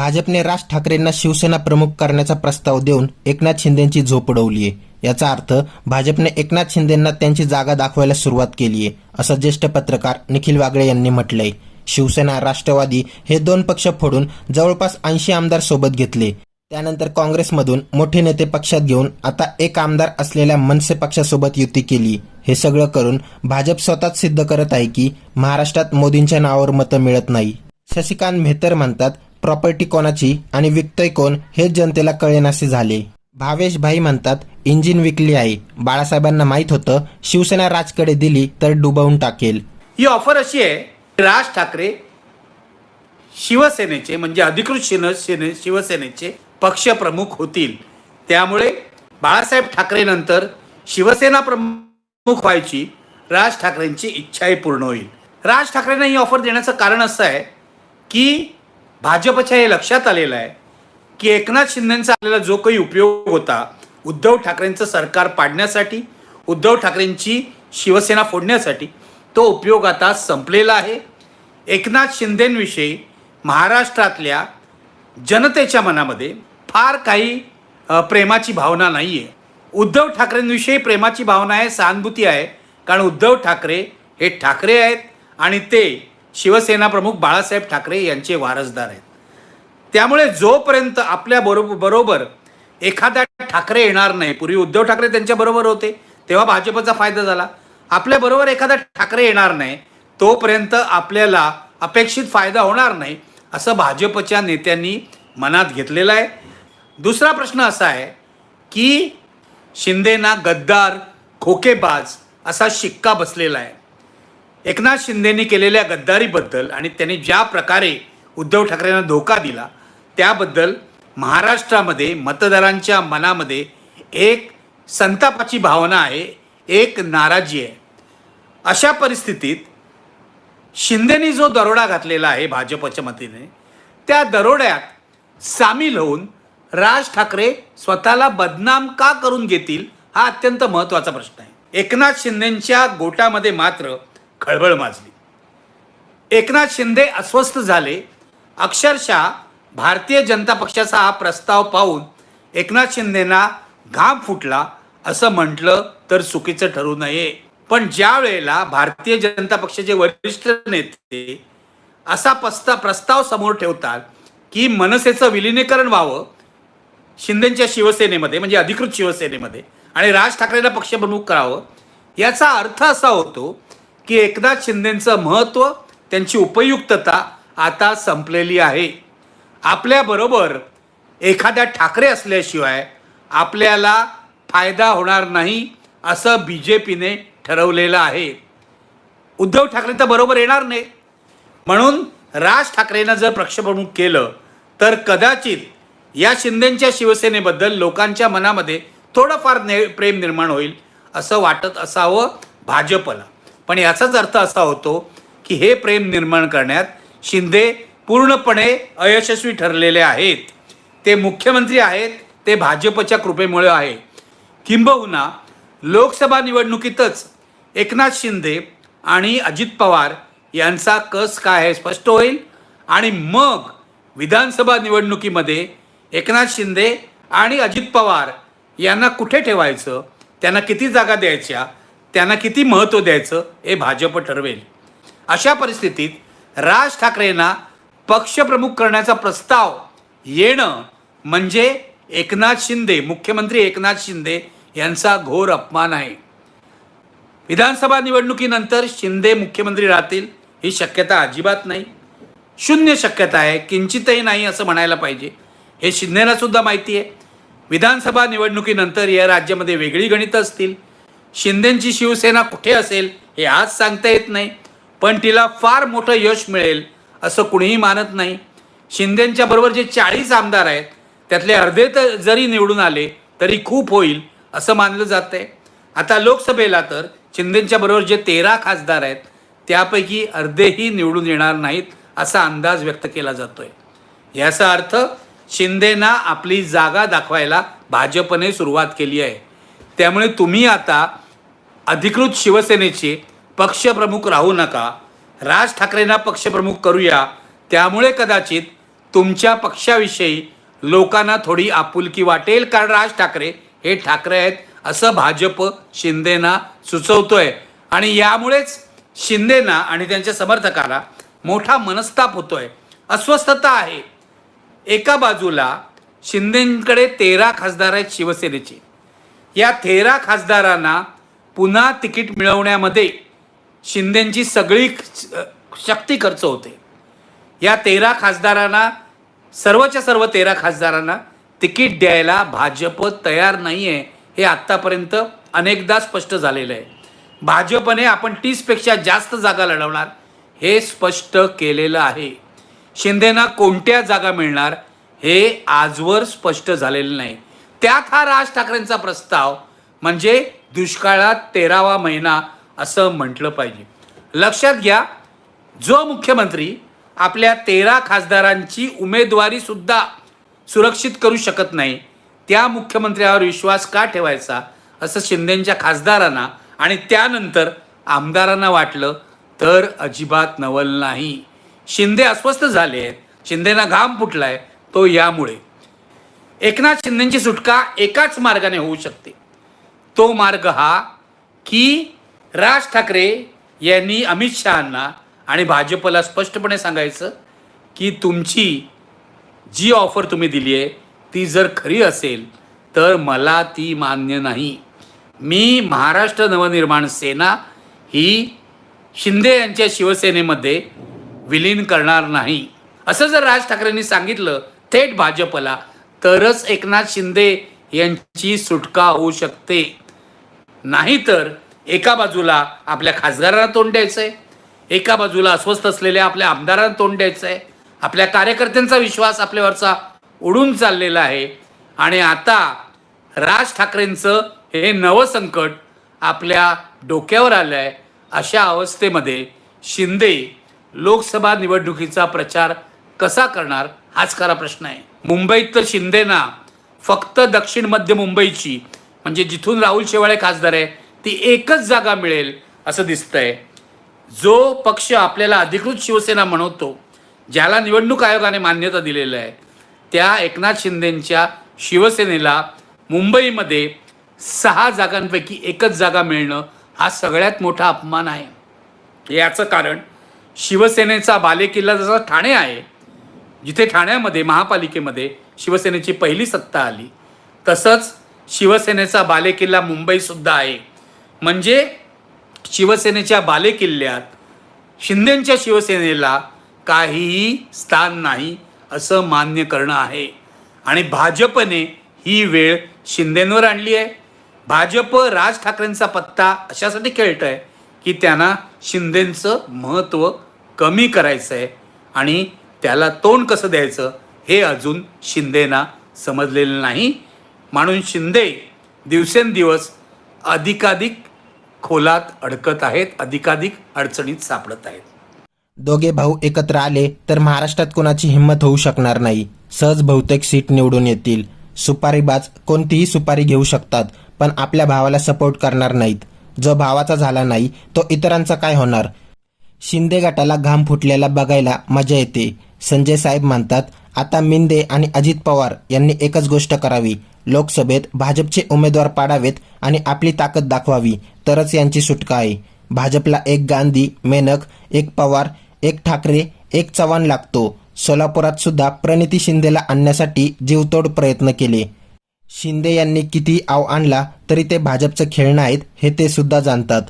भाजपने राज ठाकरेंना शिवसेना प्रमुख करण्याचा प्रस्ताव देऊन एकनाथ शिंदेची झोप उडवली आहे. याचा अर्थ भाजपने एकनाथ शिंदेंना त्यांची जागा दाखवायला सुरुवात केली आहे असं ज्येष्ठ पत्रकार निखिल वागळे यांनी म्हटलंय. शिवसेना राष्ट्रवादी हे दोन पक्ष फोडून जवळपास ऐंशी आमदार सोबत घेतले. त्यानंतर काँग्रेसमधून मोठे नेते पक्षात घेऊन आता एक आमदार असलेल्या मनसे पक्षासोबत युती केली. हे सगळं करून भाजप स्वतःच सिद्ध करत आहे की महाराष्ट्रात मोदींच्या नावावर मतं मिळत नाही. शशिकांत मेहतर म्हणतात प्रॉपर्टी कोणाची आणि विकतोय कोण हे जनतेला कळेनासे झाले. भावेश भाई म्हणतात इंजिन विकली आहे. बाळासाहेबांना माहीत होतं शिवसेना राजकडे दिली तर डुबवून टाकेल. ही ऑफर अशी आहे राज ठाकरे शिवसेनेचे म्हणजे अधिकृत शिवसेने शिवसेनेचे पक्षप्रमुख होतील. त्यामुळे बाळासाहेब ठाकरेनंतर शिवसेना प्रमुख व्हायची राज ठाकरेंची इच्छाही पूर्ण होईल. राज ठाकरेंना ही ऑफर देण्याचं कारण असं आहे की भाजपच्या हे लक्षात आलेलं आहे की एकनाथ शिंदेंचा आलेला जो काही उपयोग होता उद्धव ठाकरेंचं सरकार पाडण्यासाठी उद्धव ठाकरेंची शिवसेना फोडण्यासाठी तो उपयोग आता संपलेला आहे. एकनाथ शिंदेंविषयी महाराष्ट्रातल्या जनतेच्या मनामध्ये फार काही प्रेमाची भावना नाही आहे उद्धव ठाकरेंविषयी प्रेमाची भावना आहे सहानुभूती आहे कारण उद्धव ठाकरे हे ठाकरे आहेत आणि ते शिवसेना प्रमुख बाळासाहेब ठाकरे यांचे वारसदार आहेत. त्यामुळे जोपर्यंत आपल्या बरोबर बरोबर एखादा ठाकरे येणार नाही पूर्वी उद्धव ठाकरे त्यांच्याबरोबर होते तेव्हा भाजपचा फायदा झाला. आपल्याबरोबर एखादा ठाकरे येणार नाही तोपर्यंत आपल्याला अपेक्षित फायदा होणार नाही असं भाजपच्या नेत्यांनी मनात घेतलेलं आहे. दुसरा प्रश्न असा आहे की शिंदेना गद्दार खोकेबाज असा शिक्का बसलेला आहे. एकनाथ शिंदेंनी केलेल्या गद्दारीबद्दल आणि त्यांनी ज्या प्रकारे उद्धव ठाकरेंना धोका दिला त्याबद्दल महाराष्ट्रामध्ये मतदारांच्या मनामध्ये एक संतापाची भावना आहे एक नाराजी आहे. अशा परिस्थितीत शिंदेनी जो दरोडा घातलेला आहे भाजपच्या मतीने त्या दरोड्यात सामील होऊन राज ठाकरे स्वतःला बदनाम का करून घेतील हा अत्यंत महत्त्वाचा प्रश्न आहे. एकनाथ शिंदेंच्या गोटामध्ये मात्र खळबळ माजली. एकनाथ शिंदे अस्वस्थ झाले. अक्षरशः भारतीय जनता पक्षाचा हा प्रस्ताव पाहून एकनाथ शिंदेना घाम फुटला असं म्हटलं तर चुकीचं ठरू नये. पण ज्या वेळेला भारतीय जनता पक्षाचे वरिष्ठ नेते असा पस्ता प्रस्ताव समोर ठेवतात की मनसेचं विलिनीकरण व्हावं शिंदेच्या शिवसेनेमध्ये म्हणजे अधिकृत शिवसेनेमध्ये आणि राज ठाकरेंना पक्षप्रमुख करावं याचा अर्थ असा होतो की एकनाथ शिंदेचं महत्त्व त्यांची उपयुक्तता आता संपलेली आहे. आपल्याबरोबर एखाद्या ठाकरे असल्याशिवाय आपल्याला फायदा होणार नाही असं बी जे पीने ठरवलेलं आहे. उद्धव ठाकरे तर बरोबर येणार नाही. म्हणून राज ठाकरेंना जर पक्षप्रमुख केलं तर कदाचित या शिंदेच्या शिवसेनेबद्दल लोकांच्या मनामध्ये थोडंफार ने प्रेम निर्माण होईल असं वाटत असावं भाजपला. पण याचाच अर्थ असा होतो की हे प्रेम निर्माण करण्यात शिंदे पूर्णपणे अयशस्वी ठरलेले आहेत. ते मुख्यमंत्री आहेत ते भाजपच्या कृपेमुळे आहे. किंबहुना लोकसभा निवडणुकीतच एकनाथ शिंदे आणि अजित पवार यांचा कस काय आहे स्पष्ट होईल? आणि मग विधानसभा निवडणुकीमध्ये एकनाथ शिंदे आणि अजित पवार यांना कुठे ठेवायचं? त्यांना किती जागा द्यायच्या? त्यांना किती महत्त्व द्यायचं हे भाजप ठरवेल. अशा परिस्थितीत राज ठाकरेंना पक्षप्रमुख करण्याचा प्रस्ताव येणं म्हणजे एकनाथ शिंदे मुख्यमंत्री एकनाथ शिंदे यांचा घोर अपमान आहे. विधानसभा निवडणुकीनंतर शिंदे मुख्यमंत्री राहतील ही शक्यता अजिबात नाही. शून्य शक्यता आहे किंचितही नाही असं म्हणायला पाहिजे. हे शिंदेला सुद्धा माहिती आहे. विधानसभा निवडणुकीनंतर या राज्यामध्ये वेगळी गणितं असतील. शिंदेची शिवसेना कुठे असेल हे आज सांगता येत नाही. पण तिला फार मोठं यश मिळेल असं कुणीही मानत नाही. शिंदेच्या बरोबर जे चाळीस आमदार आहेत त्यातले अर्धे तर जरी निवडून आले तरी खूप होईल असं मानलं जात आहे आता लोकसभेला तर शिंदेच्या बरोबर जे तेरा खासदार आहेत त्यापैकी अर्धेही निवडून येणार नाहीत असा अंदाज व्यक्त केला जातोय. याचा अर्थ शिंदेना आपली जागा दाखवायला भाजपने सुरुवात केली आहे. त्यामुळे तुम्ही आता अधिकृत शिवसेनेचे पक्षप्रमुख राहू नका. राज ठाकरेंना पक्षप्रमुख करूया. त्यामुळे कदाचित तुमच्या पक्षाविषयी लोकांना थोडी आपुलकी वाटेल कारण राज ठाकरे हे ठाकरे आहेत असं भाजप शिंदेना सुचवतोय. आणि यामुळेच शिंदेना आणि त्यांच्या समर्थकाला मोठा मनस्ताप होतोय. अस्वस्थता आहे. एका बाजूला शिंदेकडे तेरा खासदार आहेत शिवसेनेचे. या तेरा खासदारांना पुन्हा तिकीट मिळवण्यामध्ये शिंदेची सगळी शक्ती खर्च होते. या तेरा खासदारांना सर्वच्या सर्व तेरा खासदारांना तिकीट द्यायला भाजप तयार नाही आहे हे आत्तापर्यंत अनेकदा स्पष्ट झालेलं आहे. भाजपने आपण तीसपेक्षा जास्त जागा लढवणार हे स्पष्ट केलेलं आहे. शिंदेना कोणत्या जागा मिळणार हे आजवर स्पष्ट झालेलं नाही. त्यात हा राज ठाकरेंचा प्रस्ताव म्हणजे दुष्काळात तेरावा महिना असं म्हटलं पाहिजे. लक्षात घ्या जो मुख्यमंत्री आपल्या तेरा खासदारांची उमेदवारीसुद्धा सुरक्षित करू शकत नाही त्या मुख्यमंत्र्यावर विश्वास का ठेवायचा असं शिंदेंच्या खासदारांना आणि त्यानंतर आमदारांना वाटलं तर अजिबात नवल नाही. शिंदे अस्वस्थ झाले आहेत शिंदेना घाम फुटलाय तो यामुळे. एकनाथ शिंदेची सुटका एकाच मार्गाने होऊ शकते. तो मार्ग हा की राज ठाकरे यांनी अमित शहांना आणि भाजपला स्पष्टपणे सांगायचं की तुमची जी ऑफर तुम्ही दिली आहे ती जर खरी असेल तर मला ती मान्य नाही. मी महाराष्ट्र नवनिर्माण सेना ही शिंदे यांच्या शिवसेनेमध्ये विलीन करणार नाही. असं जर राज ठाकरेंनी सांगितलं थेट भाजपला तरच एकनाथ शिंदे यांची सुटका होऊ शकते. नाहीतर एका बाजूला आपल्या खासदारांना तोंड द्यायचं आहे एका बाजूला अस्वस्थ असलेल्या आपल्या आमदारांना तोंड द्यायचं आहे आपल्या कार्यकर्त्यांचा विश्वास आपल्यावरचा उडून चाललेला आहे. आणि आता राज ठाकरेंचं हे नवं संकट आपल्या डोक्यावर आलं आहे अशा अवस्थेमध्ये शिंदे लोकसभा निवडणुकीचा प्रचार कसा करणार हाच खरा प्रश्न आहे. मुंबईत तर शिंदेना फक्त दक्षिण मध्य मुंबईची म्हणजे जिथून राहुल शेवाळे खासदार आहे ती एकच जागा मिळेल असं दिसतंय. जो पक्ष आपल्याला अधिकृत शिवसेना म्हणवतो ज्याला निवडणूक आयोगाने मान्यता दिलेलं आहे त्या एकनाथ शिंदेंच्या शिवसेनेला मुंबईमध्ये सहा जागांपैकी एकच जागा मिळणं हा सगळ्यात मोठा अपमान आहे. याचं कारण शिवसेनेचा बालेकिल्ला जसा ठाणे आहे जिथे ठाण्यामध्ये महापालिकेमध्ये शिवसेनेची पहिली सत्ता आली तसंच शिवसेनेचा बालेकिल्ला मुंबईसुद्धा आहे. म्हणजे शिवसेनेच्या बालेकिल्ल्यात शिंदेंच्या शिवसेनेला काहीही स्थान नाही असं मान्य करणं आहे. आणि भाजपने ही वेळ शिंदेंवर आणली आहे. भाजप राज ठाकरेंचा पत्ता अशासाठी खेळत आहे की त्यांना शिंदेंचं महत्त्व कमी करायचं आहे आणि त्याला तोंड कसं द्यायचं हे अजून शिंदेना समजलेलं नाही. म्हणून शिंदे दिवसेंदिवस अधिकाधिक खोलात अडकत आहेत अधिकाधिक अडचणीत सापडत आहेत. दोघे भाऊ एकत्र आले तर महाराष्ट्रात कोणाची हिंमत होऊ शकणार नाही. सहज बहुतेक सीट निवडून येतील. सुपारीबाज कोणतीही सुपारी घेऊ शकतात पण आपल्या भावाला सपोर्ट करणार नाहीत. जो भावाचा झाला नाही तो इतरांचा काय होणार? शिंदे गटाला घाम फुटलेला बघायला मजा येते. संजय साहेब म्हणतात आता मिंदे आणि अजित पवार यांनी एकच गोष्ट करावी लोकसभेत भाजपचे उमेदवार पाडावेत आणि आपली ताकद दाखवावी तरच यांची सुटका आहे. भाजपला एक गांधी मेनक एक पवार एक ठाकरे एक चव्हाण लागतो. सोलापुरात सुद्धा प्रणिती शिंदेला आणण्यासाठी जीवतोड प्रयत्न केले. शिंदे यांनी किती आव आणला तरी ते भाजपचं खेळणं आहेत हे ते सुद्धा जाणतात.